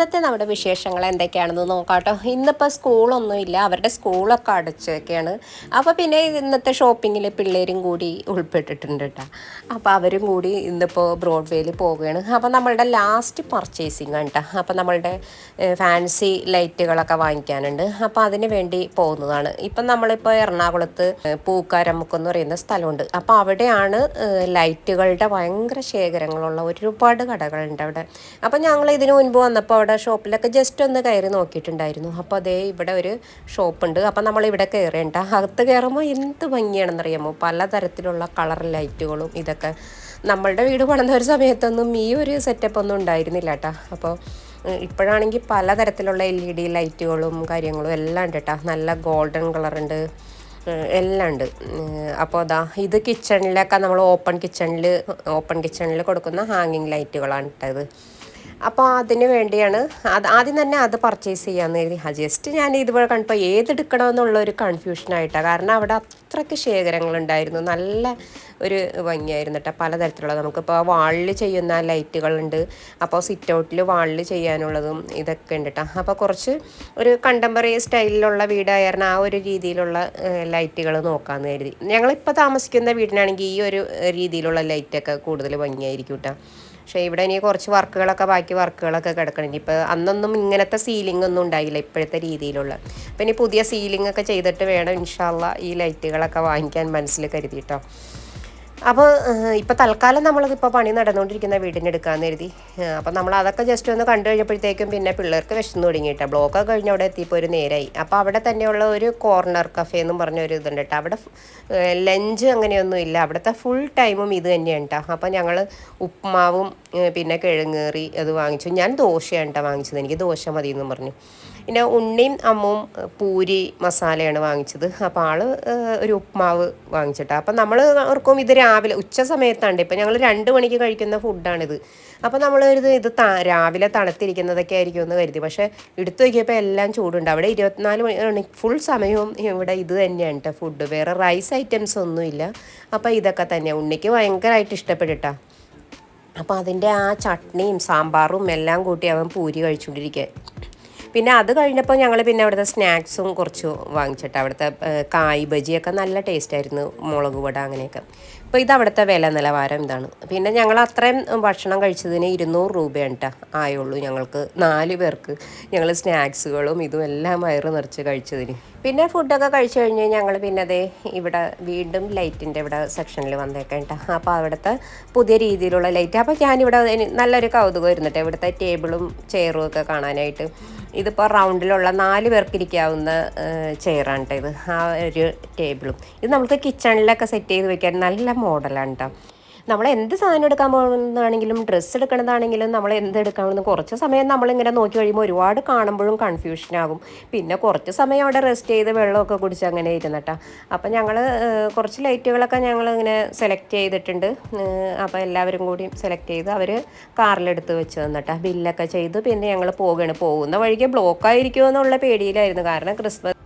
ഇന്നത്തെ നമ്മുടെ വിശേഷങ്ങൾ എന്തൊക്കെയാണെന്ന് നോക്കാട്ടോ. ഇന്നിപ്പോൾ സ്കൂളൊന്നുമില്ല. അവരുടെ സ്കൂളൊക്കെ അടച്ചൊക്കെയാണ് അപ്പോൾ പിന്നെ ഇന്നത്തെ ഷോപ്പിങ്ങിൽ പിള്ളേരും കൂടി ഉൾപ്പെട്ടിട്ടുണ്ട് കേട്ടോ അപ്പോൾ അവരും കൂടി ഇന്നിപ്പോൾ ബ്രോഡ്വേയിൽ പോവുകയാണ്. അപ്പോൾ നമ്മളുടെ ലാസ്റ്റ് പർച്ചേസിങ് കേട്ടോ അപ്പോൾ നമ്മളുടെ ഫാൻസി ലൈറ്റുകളൊക്കെ വാങ്ങിക്കാനുണ്ട്. അപ്പോൾ അതിന് വേണ്ടി പോകുന്നതാണ്. ഇപ്പം നമ്മളിപ്പോൾ എറണാകുളത്ത് പൂക്കാരമുക്ക് എന്ന് പറയുന്ന സ്ഥലമുണ്ട്. അപ്പോൾ അവിടെയാണ് ലൈറ്റുകളുടെ ഭയങ്കര ശേഖരങ്ങളുള്ള ഒരുപാട് കടകളുണ്ട് അവിടെ. അപ്പോൾ ഞങ്ങൾ ഇതിനു മുൻപ് വന്നപ്പോൾ അവിടെ ഷോപ്പിലൊക്കെ ജസ്റ്റ് ഒന്ന് കയറി നോക്കിയിട്ടുണ്ടായിരുന്നു. അപ്പോൾ അതേ ഇവിടെ ഒരു ഷോപ്പുണ്ട്. അപ്പോൾ നമ്മൾ ഇവിടെ കയറേണ്ട അകത്ത് കയറുമ്പോൾ എന്ത് ഭംഗിയാണെന്നറിയാമോ? പലതരത്തിലുള്ള കളർ ലൈറ്റുകളും ഇതൊക്കെ. നമ്മളുടെ വീട് പണിത ഒരു സമയത്തൊന്നും ഈ ഒരു സെറ്റപ്പ് ഒന്നും ഉണ്ടായിരുന്നില്ല കേട്ടോ അപ്പോൾ ഇപ്പോഴാണെങ്കിൽ പലതരത്തിലുള്ള എൽ ഇ ഡി ലൈറ്റുകളും കാര്യങ്ങളും എല്ലാം ഉണ്ട് കേട്ടോ നല്ല ഗോൾഡൻ കളറുണ്ട്. എല്ലാം ഉണ്ട്. അപ്പോൾ അതാ ഇത് കിച്ചണിലൊക്കെ നമ്മൾ ഓപ്പൺ കിച്ചണിൽ ഓപ്പൺ കിച്ചണിൽ കൊടുക്കുന്ന ഹാങ്ങിങ് ലൈറ്റുകളാണ് കേട്ടത് അപ്പോൾ അതിന് വേണ്ടിയാണ് അത് ആദ്യം തന്നെ അത് പർച്ചേസ് ചെയ്യാമെന്ന് കരുതി. ജസ്റ്റ് ഞാൻ ഇതുപോലെ കണ്ടപ്പോൾ ഏതെടുക്കണമെന്നുള്ള ഒരു കൺഫ്യൂഷനായിട്ടാണ് കാരണം അവിടെ അത്രയ്ക്ക് ശേഖരങ്ങളുണ്ടായിരുന്നു. നല്ല ഒരു ഭംഗിയായിരുന്നു കേട്ടോ. പലതരത്തിലുള്ള നമുക്കിപ്പോൾ വാളിൽ ചെയ്യുന്ന ലൈറ്റുകളുണ്ട്. അപ്പോൾ സിറ്റ് ഔട്ടിൽ വാളിൽ ചെയ്യാനുള്ളതും ഇതൊക്കെ ഉണ്ട് കേട്ടോ. അപ്പോൾ കുറച്ച് ഒരു കണ്ടംപററി സ്റ്റൈലിലുള്ള വീടായിരുന്നു ആ ഒരു രീതിയിലുള്ള ലൈറ്റുകൾ നോക്കാമെന്ന് കരുതി. ഞങ്ങളിപ്പോൾ താമസിക്കുന്ന വീടിനാണെങ്കിൽ ഈ ഒരു രീതിയിലുള്ള ലൈറ്റൊക്കെ കൂടുതൽ ഭംഗിയായിരിക്കും കേട്ടോ. പക്ഷേ ഇവിടെ ഇനി കുറച്ച് വർക്കുകളൊക്കെ ബാക്കി വർക്കുകളൊക്കെ കിടക്കണം. ഇനിയിപ്പോൾ അന്നൊന്നും ഇങ്ങനത്തെ സീലിംഗ് ഒന്നും ഉണ്ടായില്ല ഇപ്പോഴത്തെ രീതിയിലുള്ള. അപ്പം ഇനി പുതിയ സീലിംഗ് ഒക്കെ ചെയ്തിട്ട് വേണം ഇൻഷാല്ല ഈ ലൈറ്റുകളൊക്കെ വാങ്ങിക്കാൻ മനസ്സിൽ കരുതിയിട്ടോ അപ്പോൾ ഇപ്പോൾ തൽക്കാലം നമ്മളിതിപ്പോൾ പണി നടന്നുകൊണ്ടിരിക്കുന്ന വീടിന് എടുക്കാമെന്ന് കരുതി. അപ്പോൾ നമ്മൾ അതൊക്കെ ജസ്റ്റ് ഒന്ന് കണ്ടു കഴിഞ്ഞപ്പോഴത്തേക്കും പിന്നെ പിള്ളേർക്ക് വിശന്ന് തുടങ്ങിയിട്ടാ. ബ്ലോക്കൊക്കെ കഴിഞ്ഞ് അവിടെ എത്തിയപ്പോൾ ഒരു നേരായി. അപ്പോൾ അവിടെ തന്നെയുള്ള ഒരു കോർണർ കഫേ എന്നും പറഞ്ഞ ഒരു ഇതുണ്ട് കേട്ടോ അവിടെ ലഞ്ച് അങ്ങനെയൊന്നും ഇല്ല. അവിടുത്തെ ഫുൾ ടൈമും ഇത് തന്നെയാണ് കേട്ടോ അപ്പോൾ ഞങ്ങൾ ഉപ്മാവും പിന്നെ കിഴങ്ങേറി അത് വാങ്ങിച്ചു. ഞാൻ ദോശയാണ് കേട്ടോ വാങ്ങിച്ചത്. എനിക്ക് ദോശ മതി എന്നും പറഞ്ഞു. പിന്നെ ഉണ്ണിയും അമ്മും പൂരി മസാലയാണ് വാങ്ങിച്ചത്. അപ്പോൾ ആൾ ഒരു ഉപ്മാവ് വാങ്ങിച്ചിട്ടാ. അപ്പം നമ്മൾ ഓർക്കും ഇത് രാവിലെ ഉച്ച സമയത്താണ് ഇപ്പം ഞങ്ങൾ രണ്ട് മണിക്ക് കഴിക്കുന്ന ഫുഡാണിത്. അപ്പോൾ നമ്മൾ ഇത് ഇത് രാവിലെ തണുത്തിരിക്കുന്നതൊക്കെ ആയിരിക്കും എന്ന് കരുതി. പക്ഷേ എടുത്തു നോക്കിയപ്പോൾ എല്ലാം ചൂടുണ്ട്. അവിടെ ഇരുപത്തിനാല് മണി ഫുൾ സമയവും ഇവിടെ ഇത് തന്നെയാണ് കേട്ടോ ഫുഡ് വേറെ റൈസ് ഐറ്റംസ് ഒന്നുമില്ല. അപ്പോൾ ഇതൊക്കെ തന്നെ ഉണ്ണിക്ക് ഭയങ്കരമായിട്ട് ഇഷ്ടപ്പെട്ടിട്ടാ. അപ്പോൾ അതിന്റെ ആ ചട്നിയും സാമ്പാറും എല്ലാം കൂട്ടി അവൻ പൂരി കഴിച്ചുകൊണ്ടിരിക്കുക പിന്നെ അത് കഴിഞ്ഞപ്പോൾ ഞങ്ങൾ പിന്നെ അവിടുത്തെ സ്നാക്സും കുറച്ച് വാങ്ങിച്ചിട്ട് അവിടുത്തെ കായ് ബജിയൊക്കെ നല്ല ടേസ്റ്റ് ആയിരുന്നു മുളക് വട അങ്ങനെയൊക്കെ. അപ്പോൾ ഇത് അവിടുത്തെ വില നിലവാരം ഇതാണ്. പിന്നെ ഞങ്ങൾ അത്രയും ഭക്ഷണം കഴിച്ചതിന് ഇരുന്നൂറ് രൂപയാണ് കേട്ടോ ആയുള്ളൂ ഞങ്ങൾക്ക് നാല് പേർക്ക് ഞങ്ങൾ സ്നാക്സുകളും ഇതും എല്ലാം വയറ് നിറച്ച് കഴിച്ചതിന്. പിന്നെ ഫുഡൊക്കെ കഴിച്ചു കഴിഞ്ഞ് ഞങ്ങൾ പിന്നെ അതേ ഇവിടെ വീണ്ടും ലൈറ്റിന്റെ ഇവിടെ സെക്ഷനിൽ വന്നേക്കാം കേട്ടോ. അപ്പോൾ അവിടുത്തെ പുതിയ രീതിയിലുള്ള ലൈറ്റ്. അപ്പോൾ ഞാനിവിടെ നല്ലൊരു കൗതുകം ഇരുന്നിട്ട് ഇവിടുത്തെ ടേബിളും ചെയറും ഒക്കെ കാണാനായിട്ട് ഇതിപ്പോൾ റൗണ്ടിലുള്ള നാല് പേർക്ക് ഇരിക്കാവുന്ന ചെയറാണ് ഇത്. ആ ഒരു ടേബിളും. ഇത് നമുക്ക് കിച്ചണിലൊക്കെ സെറ്റ് ചെയ്ത് വെക്കാൻ നല്ല മോഡലാണ് കേട്ടോ നമ്മൾ എന്ത് സാധനം എടുക്കാൻ പോകുന്നതാണെങ്കിലും ഡ്രസ്സ് എടുക്കുന്നതാണെങ്കിലും നമ്മൾ എന്ത് എടുക്കാമെന്ന് കുറച്ച് സമയം നമ്മളിങ്ങനെ നോക്കി കഴിയുമ്പോൾ ഒരുപാട് കാണുമ്പോഴും കൺഫ്യൂഷനാകും പിന്നെ കുറച്ച് സമയം അവിടെ റെസ്റ്റ് ചെയ്ത് വെള്ളമൊക്കെ കുടിച്ച് അങ്ങനെ ഇരുന്നിട്ടാ. അപ്പം ഞങ്ങൾ കുറച്ച് ലൈറ്റുകളൊക്കെ ഞങ്ങൾ ഇങ്ങനെ സെലക്ട് ചെയ്തിട്ടുണ്ട് അപ്പോൾ എല്ലാവരും കൂടി സെലക്ട് ചെയ്ത് അവർ കാറിലെടുത്ത് വെച്ച് തന്നിട്ടാ. ബില്ലൊക്കെ ചെയ്ത് പിന്നെ ഞങ്ങൾ പോവുകയാണ് പോകുന്ന വഴിക്ക് ബ്ലോക്കായിരിക്കുമോ എന്നുള്ള പേടിയിലായിരുന്നു. കാരണം ക്രിസ്മസ്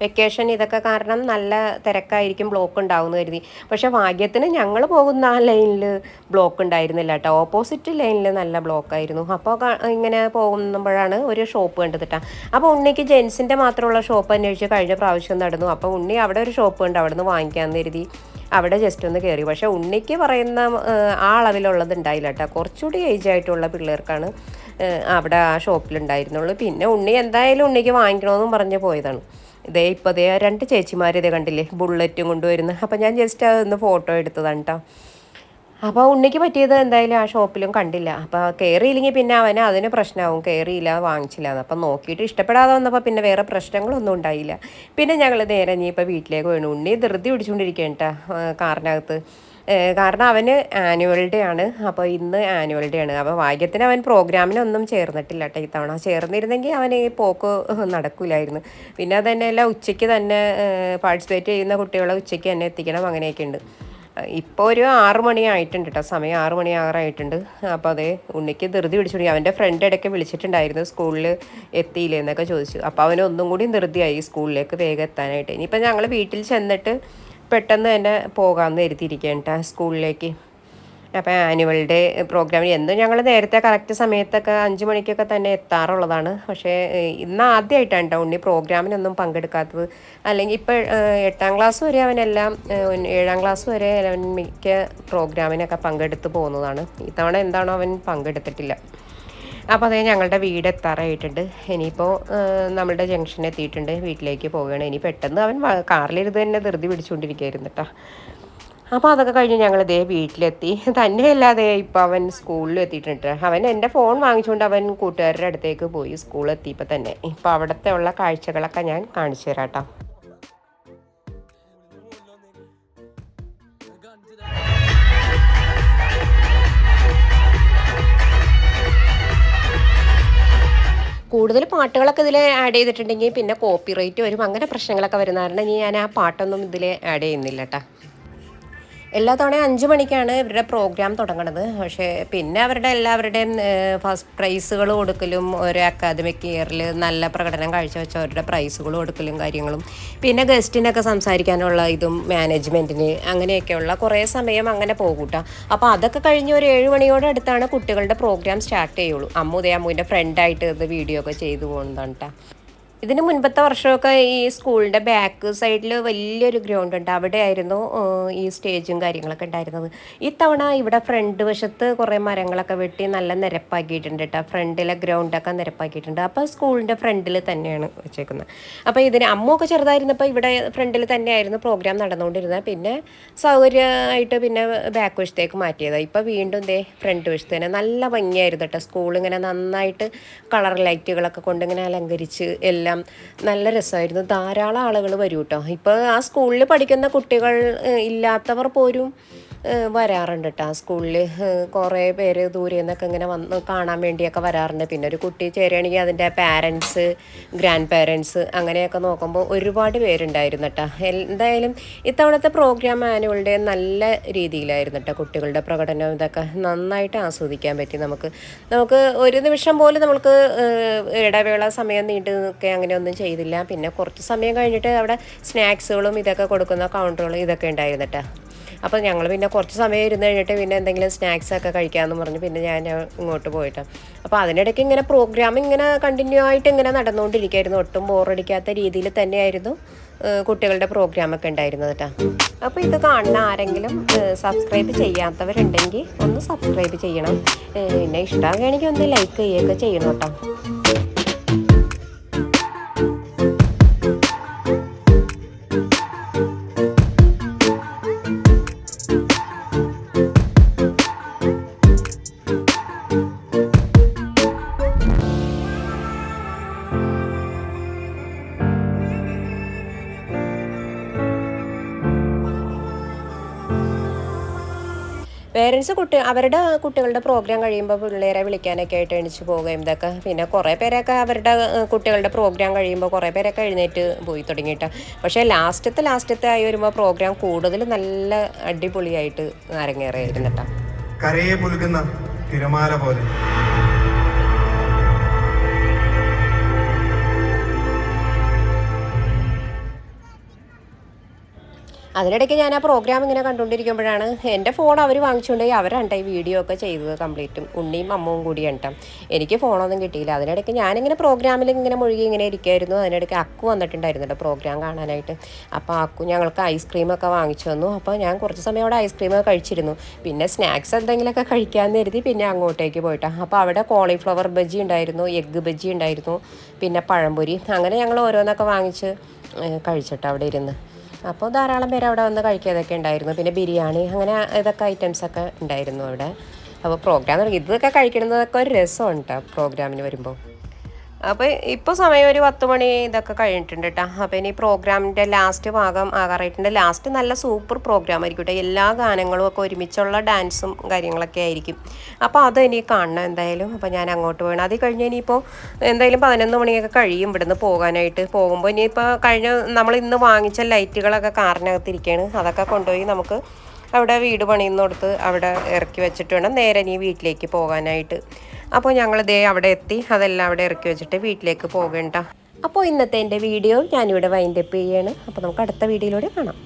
വെക്കേഷൻ ഇതൊക്കെ കാരണം നല്ല തിരക്കായിരിക്കും ബ്ലോക്ക് ഉണ്ടാവുമെന്ന് കരുതി. പക്ഷെ ഭാഗ്യത്തിന് ഞങ്ങൾ പോകുന്ന ആ ലൈനിൽ ബ്ലോക്ക് ഉണ്ടായിരുന്നില്ല കേട്ടോ. ഓപ്പോസിറ്റ് ലൈനിൽ നല്ല ബ്ലോക്കായിരുന്നു അപ്പോൾ ഇങ്ങനെ പോകുമ്പോഴാണ് ഒരു ഷോപ്പ് കണ്ടത് കേട്ടോ അപ്പോൾ ഉണ്ണിക്ക് ജെൻസിന്റെ മാത്രമുള്ള ഷോപ്പ് അന്വേഷിച്ച് കഴിഞ്ഞ പ്രാവശ്യം നടന്നു. അപ്പോൾ ഉണ്ണി അവിടെ ഒരു ഷോപ്പ് ഉണ്ട് അവിടെ നിന്ന് വാങ്ങിക്കാമെന്ന് കരുതി. അവിടെ ജസ്റ്റ് ഒന്ന് കയറി പക്ഷേ ഉണ്ണിക്ക് പറയുന്ന ആ അളവിലുള്ളത് ഉണ്ടായില്ല കേട്ടോ. കുറച്ചുകൂടി ഏജ് ആയിട്ടുള്ള പിള്ളേർക്കാണ് അവിടെ ആ ഷോപ്പിലുണ്ടായിരുന്നുള്ളൂ പിന്നെ ഉണ്ണി എന്തായാലും ഉണ്ണിക്ക് വാങ്ങിക്കണമെന്നും പറഞ്ഞ് പോയതാണ്. ഇതേ ഇപ്പോൾ ഇതേ രണ്ട് ചേച്ചിമാർ ഇതേ കണ്ടില്ലേ ബുള്ളറ്റും കൊണ്ടുവരുന്നത് അപ്പോൾ ഞാൻ ജസ്റ്റ് അതൊന്ന് ഫോട്ടോ എടുത്തതാണ് കേട്ടോ അപ്പോൾ ഉണ്ണിക്ക് പറ്റിയത് എന്തായാലും ആ ഷോപ്പിലും കണ്ടില്ല. അപ്പോൾ കയറിയില്ലെങ്കിൽ പിന്നെ അവന് അതിന് പ്രശ്നമാവും കയറിയില്ല വാങ്ങിച്ചില്ല എന്ന്. അപ്പം നോക്കിയിട്ട് ഇഷ്ടപ്പെടാതെ വന്നപ്പോൾ പിന്നെ വേറെ പ്രശ്നങ്ങളൊന്നും ഉണ്ടായില്ല. പിന്നെ ഞങ്ങൾ നേരെ ഇനിയിപ്പോൾ വീട്ടിലേക്ക് വേണു ഉണ്ണി ധൃതി പിടിച്ചുകൊണ്ടിരിക്കുകയാണ് കേട്ടോ കാറിനകത്ത്. കാരണം അവന് ആനുവൽ ഡേ ആണ്. അപ്പോൾ ഇന്ന് ആനുവൽ ഡേ ആണ്. അപ്പോൾ ഭാഗ്യത്തിന് അവൻ പ്രോഗ്രാമിനൊന്നും ചേർന്നിട്ടില്ല കേട്ടോ ഇത്തവണ. ചേർന്നിരുന്നെങ്കിൽ അവൻ ഈ പോക്ക് നടക്കില്ലായിരുന്നു പിന്നെ തന്നെയല്ല ഉച്ചയ്ക്ക് തന്നെ പാർട്ടിസിപ്പേറ്റ് ചെയ്യുന്ന കുട്ടികളെ ഉച്ചയ്ക്ക് തന്നെ എത്തിക്കണം അങ്ങനെയൊക്കെ ഉണ്ട്. ഇപ്പോൾ ഒരു ആറ് മണിയായിട്ടുണ്ട് കേട്ടോ സമയം ആറ് മണി ആറായിട്ടുണ്ട് അപ്പോൾ അതെ ഉണ്ണിക്ക് ധൃതി പിടിച്ചു അവന്റെ ഫ്രണ്ട് ഇടയ്ക്ക് വിളിച്ചിട്ടുണ്ടായിരുന്നു സ്കൂളിൽ എത്തിയില്ലേ എന്നൊക്കെ ചോദിച്ചു. അപ്പോൾ അവന് ഒന്നും കൂടി ധൃതിയായി സ്കൂളിലേക്ക് വേഗം എത്താനായിട്ട്. ഇനിയിപ്പോൾ ഞങ്ങൾ വീട്ടിൽ ചെന്നിട്ട് പെട്ടെന്ന് തന്നെ പോകാമെന്ന് കരുതിയിരിക്കുകയാണ് കേട്ടോ സ്കൂളിലേക്ക്. അപ്പോൾ ആനുവൽ ഡേ പ്രോഗ്രാമിൽ എന്നും ഞങ്ങൾ നേരത്തെ കറക്റ്റ് സമയത്തൊക്കെ അഞ്ച് മണിക്കൊക്കെ തന്നെ എത്താറുള്ളതാണ്. പക്ഷേ ഇന്ന് ആദ്യമായിട്ടാണ് കേട്ടോ ഉണ്ണി പ്രോഗ്രാമിനൊന്നും പങ്കെടുക്കാത്തത്. അല്ലെങ്കിൽ ഇപ്പോൾ എട്ടാം ക്ലാസ് വരെ അവനെല്ലാം ഏഴാം ക്ലാസ് വരെ അവൻ മിക്ക പ്രോഗ്രാമിനൊക്കെ പങ്കെടുത്ത് പോകുന്നതാണ്. ഇത്തവണ എന്താണോ അവൻ പങ്കെടുത്തിട്ടില്ല. അപ്പോൾ അതേ ഞങ്ങളുടെ വീട് എത്താറായിട്ടുണ്ട്. ഇനിയിപ്പോൾ നമ്മളുടെ ജംഗ്ഷൻ എത്തിയിട്ടുണ്ട്. വീട്ടിലേക്ക് പോവുകയാണ്. ഇനി പെട്ടെന്ന് അവൻ കാറിലിരുന്ന് തന്നെ ധൃതി പിടിച്ചുകൊണ്ടിരിക്കുകയായിരുന്നു കേട്ടോ അപ്പോൾ അതൊക്കെ കഴിഞ്ഞ് ഞങ്ങൾ ഇതേ വീട്ടിലെത്തി. തന്നെയല്ലാതെ ഇപ്പോൾ അവൻ സ്കൂളിൽ എത്തിയിട്ടുണ്ട്. അവൻ എന്റെ ഫോൺ വാങ്ങിച്ചുകൊണ്ട് അവൻ കൂട്ടുകാരുടെ അടുത്തേക്ക് പോയി സ്കൂളിൽ എത്തിയപ്പോൾ തന്നെ. ഇപ്പോൾ അവിടുത്തെ ഉള്ള കാഴ്ചകളൊക്കെ ഞാൻ കാണിച്ചു തരാം കേട്ടോ കൂടുതൽ പാട്ടുകളൊക്കെ ഇതിൽ ആഡ് ചെയ്തിട്ടുണ്ടെങ്കിൽ പിന്നെ കോപ്പി റേറ്റ് വരും. അങ്ങനെ പ്രശ്നങ്ങളൊക്കെ വരുന്ന കാരണം ഞാൻ ആ പാട്ടൊന്നും ഇതിൽ ആഡ് ചെയ്യുന്നില്ല കേട്ടോ എല്ലാ തവണയും അഞ്ച് മണിക്കാണ് ഇവരുടെ പ്രോഗ്രാം തുടങ്ങുന്നത് പക്ഷേ പിന്നെ അവരുടെ എല്ലാവരുടെയും ഫസ്റ്റ് പ്രൈസുകൾ കൊടുക്കലും ഒരു അക്കാദമിക് ഇയറിൽ നല്ല പ്രകടനം കാഴ്ചവെച്ചവരുടെ പ്രൈസുകൾ കൊടുക്കലും കാര്യങ്ങളും. പിന്നെ ഗസ്റ്റിനൊക്കെ സംസാരിക്കാനുള്ള ഇതും മാനേജ്മെന്റിന് അങ്ങനെയൊക്കെയുള്ള കുറേ സമയം അങ്ങനെ പോകൂട്ടാ. അപ്പോൾ അതൊക്കെ കഴിഞ്ഞ് ഒരു ഏഴ് മണിയോടെ അടുത്താണ് കുട്ടികളുടെ പ്രോഗ്രാം സ്റ്റാർട്ട് ചെയ്യുള്ളൂ. അമ്മു ഉദയ അമ്മുവിന്റെ ഫ്രണ്ടായിട്ട് ഇത് വീഡിയോ ഒക്കെ ചെയ്തു പോകുന്നതാണ് കേട്ടോ ഇതിന് മുൻപത്തെ വർഷമൊക്കെ ഈ സ്കൂളിന്റെ ബാക്ക് സൈഡിൽ വലിയൊരു ഗ്രൗണ്ട് ഉണ്ട്. അവിടെ ആയിരുന്നു ഈ സ്റ്റേജും കാര്യങ്ങളൊക്കെ ഉണ്ടായിരുന്നത്. ഇത്തവണ ഇവിടെ ഫ്രണ്ട് വശത്ത് കുറേ മരങ്ങളൊക്കെ വെട്ടി നല്ല നിരപ്പാക്കിയിട്ടുണ്ട് കേട്ടോ ഫ്രണ്ടിലെ ഗ്രൗണ്ടൊക്കെ നിരപ്പാക്കിയിട്ടുണ്ട്. അപ്പോൾ സ്കൂളിന്റെ ഫ്രണ്ടിൽ തന്നെയാണ് വെച്ചേക്കുന്നത്. അപ്പോൾ ഇതിന് അമ്മയൊക്കെ ചെറുതായിരുന്നപ്പോൾ ഇവിടെ ഫ്രണ്ടിൽ തന്നെയായിരുന്നു പ്രോഗ്രാം നടന്നുകൊണ്ടിരുന്നത്. പിന്നെ സൗകര്യമായിട്ട് പിന്നെ ബാക്ക് വശത്തേക്ക് മാറ്റിയത്. ഇപ്പോൾ വീണ്ടും ദേ ഫ്രണ്ട് വശത്ത് തന്നെ നല്ല ഭംഗിയായിരുന്നു കേട്ടോ സ്കൂൾ ഇങ്ങനെ നന്നായിട്ട് കളർ ലൈറ്റുകളൊക്കെ കൊണ്ട് ഇങ്ങനെ അലങ്കരിച്ച് എല്ലാം നല്ല രസമായിരുന്നു. ധാരാളം ആളുകൾ വരും കേട്ടോ ഇപ്പോൾ ആ സ്കൂളിൽ പഠിക്കുന്ന കുട്ടികൾ ഇല്ലാത്തവർ ഏഹ്, വരാറുണ്ട് കേട്ടോ സ്കൂളിൽ കുറേ പേര് ദൂരെ നിന്നൊക്കെ ഇങ്ങനെ വന്ന് കാണാൻ വേണ്ടിയൊക്കെ വരാറുണ്ട്. പിന്നെ ഒരു കുട്ടി ചേരുകയാണെങ്കിൽ അതിന്റെ പാരൻസ് ഗ്രാൻഡ് പാരൻസ് അങ്ങനെയൊക്കെ നോക്കുമ്പോൾ ഒരുപാട് പേരുണ്ടായിരുന്നു കേട്ടോ എന്തായാലും ഇത്തവണത്തെ പ്രോഗ്രാം ആനുവൽ ഡേ നല്ല രീതിയിലായിരുന്നു കേട്ടോ കുട്ടികളുടെ പ്രകടനം. ഇതൊക്കെ നന്നായിട്ട് ആസ്വദിക്കാൻ പറ്റി നമുക്ക്. നമുക്ക് ഒരു നിമിഷം പോലും നമുക്ക് ഇടവേള സമയം നീണ്ടു നിൽക്കുക അങ്ങനെയൊന്നും ചെയ്തില്ല. പിന്നെ കുറച്ച് സമയം കഴിഞ്ഞിട്ട് അവിടെ സ്നാക്സുകളും ഇതൊക്കെ കൊടുക്കുന്ന കൗണ്ടറുകളും ഇതൊക്കെ ഉണ്ടായിരുന്നു കേട്ടോ അപ്പോൾ ഞങ്ങൾ പിന്നെ കുറച്ച് സമയം ഇരുന്ന് കഴിഞ്ഞിട്ട് പിന്നെ എന്തെങ്കിലും സ്നാക്സ് ഒക്കെ കഴിക്കാമെന്ന് പറഞ്ഞ്. പിന്നെ ഞാൻ ഇങ്ങോട്ട് പോയിട്ട്. അപ്പോൾ അതിനിടയ്ക്ക് ഇങ്ങനെ പ്രോഗ്രാം ഇങ്ങനെ കണ്ടിന്യൂ ആയിട്ട് ഇങ്ങനെ നടന്നുകൊണ്ടിരിക്കുകയായിരുന്നു ഒട്ടും ബോറടിക്കാത്ത രീതിയിൽ തന്നെയായിരുന്നു കുട്ടികളുടെ പ്രോഗ്രാമൊക്കെ ഉണ്ടായിരുന്നത് കേട്ടോ അപ്പോൾ ഇത് കാണുന്ന ആരെങ്കിലും സബ്സ്ക്രൈബ് ചെയ്യാത്തവരുണ്ടെങ്കിൽ ഒന്ന് സബ്സ്ക്രൈബ് ചെയ്യണം. പിന്നെ ഇഷ്ടമാകുകയാണെങ്കിൽ ഒന്ന് ലൈക്ക് ചെയ്യുകയൊക്കെ ചെയ്യണം കേട്ടോ പേരൻസ് കുട്ടി അവരുടെ കുട്ടികളുടെ പ്രോഗ്രാം കഴിയുമ്പോൾ പിള്ളേരെ വിളിക്കാനൊക്കെ ആയിട്ട് എണിച്ച് പോകുകയും ഇതൊക്കെ പിന്നെ കുറേ പേരൊക്കെ അവരുടെ കുട്ടികളുടെ പ്രോഗ്രാം കഴിയുമ്പോൾ കുറേ പേരൊക്കെ എഴുന്നേറ്റ് പോയി തുടങ്ങിയിട്ട്. പക്ഷേ ലാസ്റ്റത്തെ ലാസ്റ്റത്തെ ആയി വരുമ്പോൾ പ്രോഗ്രാം കൂടുതൽ നല്ല അടിപൊളിയായിട്ട് അരങ്ങേറിയായിരുന്നു കേട്ടോ കരയെ പുലുകുന്ന തിരമാല പോലെ. അതിനിടയ്ക്ക് ഞാൻ ആ പ്രോഗ്രാം ഇങ്ങനെ കണ്ടുകൊണ്ടിരിക്കുമ്പോഴാണ് എന്റെ ഫോൺ അവർ വാങ്ങിച്ചുകൊണ്ടുപോയി അവരാണ് ഈ വീഡിയോ ഒക്കെ ചെയ്തത് കംപ്ലീറ്റും ഉണ്ണിയും അമ്മവും കൂടി ഉണ്ടാം എനിക്ക് ഫോണൊന്നും കിട്ടിയില്ല. അതിനിടയ്ക്ക് ഞാനിങ്ങനെ പ്രോഗ്രാമിൽ ഇങ്ങനെ മുഴുകി ഇങ്ങനെ ഇരിക്കുമായിരുന്നു അതിനിടയ്ക്ക് അക്കു വന്നിട്ടുണ്ടായിരുന്നു പ്രോഗ്രാം കാണാനായിട്ട്. അപ്പോൾ അക്കു ഞങ്ങൾക്ക് ഐസ്ക്രീമൊക്കെ വാങ്ങിച്ചു തന്നു. അപ്പോൾ ഞാൻ കുറച്ച് സമയം അവിടെ ഐസ്ക്രീമൊക്കെ കഴിച്ചിരുന്നു. പിന്നെ സ്നാക്സ് എന്തെങ്കിലുമൊക്കെ കഴിക്കാമെന്ന് കരുതി പിന്നെ അങ്ങോട്ടേക്ക് പോയിട്ടാണ് അപ്പോൾ അവിടെ കോളിഫ്ലവർ ബജ്ജി ഉണ്ടായിരുന്നു എഗ്ഗ് ബജ്ജി ഉണ്ടായിരുന്നു പിന്നെ പഴംപൊരി. അങ്ങനെ ഞങ്ങൾ ഓരോന്നൊക്കെ വാങ്ങിച്ച് കഴിച്ചിട്ട് അവിടെ ഇരുന്ന്. അപ്പോൾ ധാരാളം പേര് അവിടെ വന്ന് കഴിക്കാതൊക്കെ ഉണ്ടായിരുന്നു. പിന്നെ ബിരിയാണി അങ്ങനെ ഇതൊക്കെ ഐറ്റംസ് ഒക്കെ ഉണ്ടായിരുന്നു അവിടെ. അപ്പോൾ പ്രോഗ്രാം ഇതൊക്കെ കഴിക്കുന്നതൊക്കെ ഒരു രസമുണ്ട് പ്രോഗ്രാമിന് വരുമ്പോൾ. അപ്പോൾ ഇപ്പോൾ സമയം ഒരു പത്ത് മണി ഇതൊക്കെ കഴിഞ്ഞിട്ടുണ്ട് കേട്ടോ അപ്പോൾ ഇനി പ്രോഗ്രാമിന്റെ ലാസ്റ്റ് ഭാഗം ആകാറായിട്ടുണ്ട്. ലാസ്റ്റ് നല്ല സൂപ്പർ പ്രോഗ്രാം ആയിരിക്കും കേട്ടോ എല്ലാ ഗാനങ്ങളും ഒക്കെ ഒരുമിച്ചുള്ള ഡാൻസും കാര്യങ്ങളൊക്കെ ആയിരിക്കും. അപ്പോൾ അത് ഇനി കാണണം എന്തായാലും. അപ്പോൾ ഞാൻ അങ്ങോട്ട് പോകണം അത് കഴിഞ്ഞ് ഇനിയിപ്പോൾ എന്തായാലും പതിനൊന്ന് മണിയൊക്കെ കഴിയും ഇവിടുന്ന് പോകാനായിട്ട്. പോകുമ്പോൾ ഇനിയിപ്പോൾ കഴിഞ്ഞ നമ്മൾ ഇന്ന് വാങ്ങിച്ച ലൈറ്റുകളൊക്കെ കാറിനകത്തിരിക്കുകയാണ് അതൊക്കെ കൊണ്ടുപോയി നമുക്ക് അവിടെ വീട് പണിയുന്നിടത്ത് അവിടെ ഇറക്കി വെച്ചിട്ട് വേണം നേരെ ഇനി വീട്ടിലേക്ക് പോകാനായിട്ട്. അപ്പോൾ ഞങ്ങൾ ദേ അവിടെ എത്തി. അതെല്ലാം അവിടെ ഇറക്കി വെച്ചിട്ട് വീട്ടിലേക്ക് പോകണ്ട അപ്പോൾ ഇന്നത്തെ എന്റെ വീഡിയോ ഞാനിവിടെ വൈൻഡപ്പ് ചെയ്യാണ്. അപ്പോൾ നമുക്ക് അടുത്ത വീഡിയോയിലൂടെ കാണാം.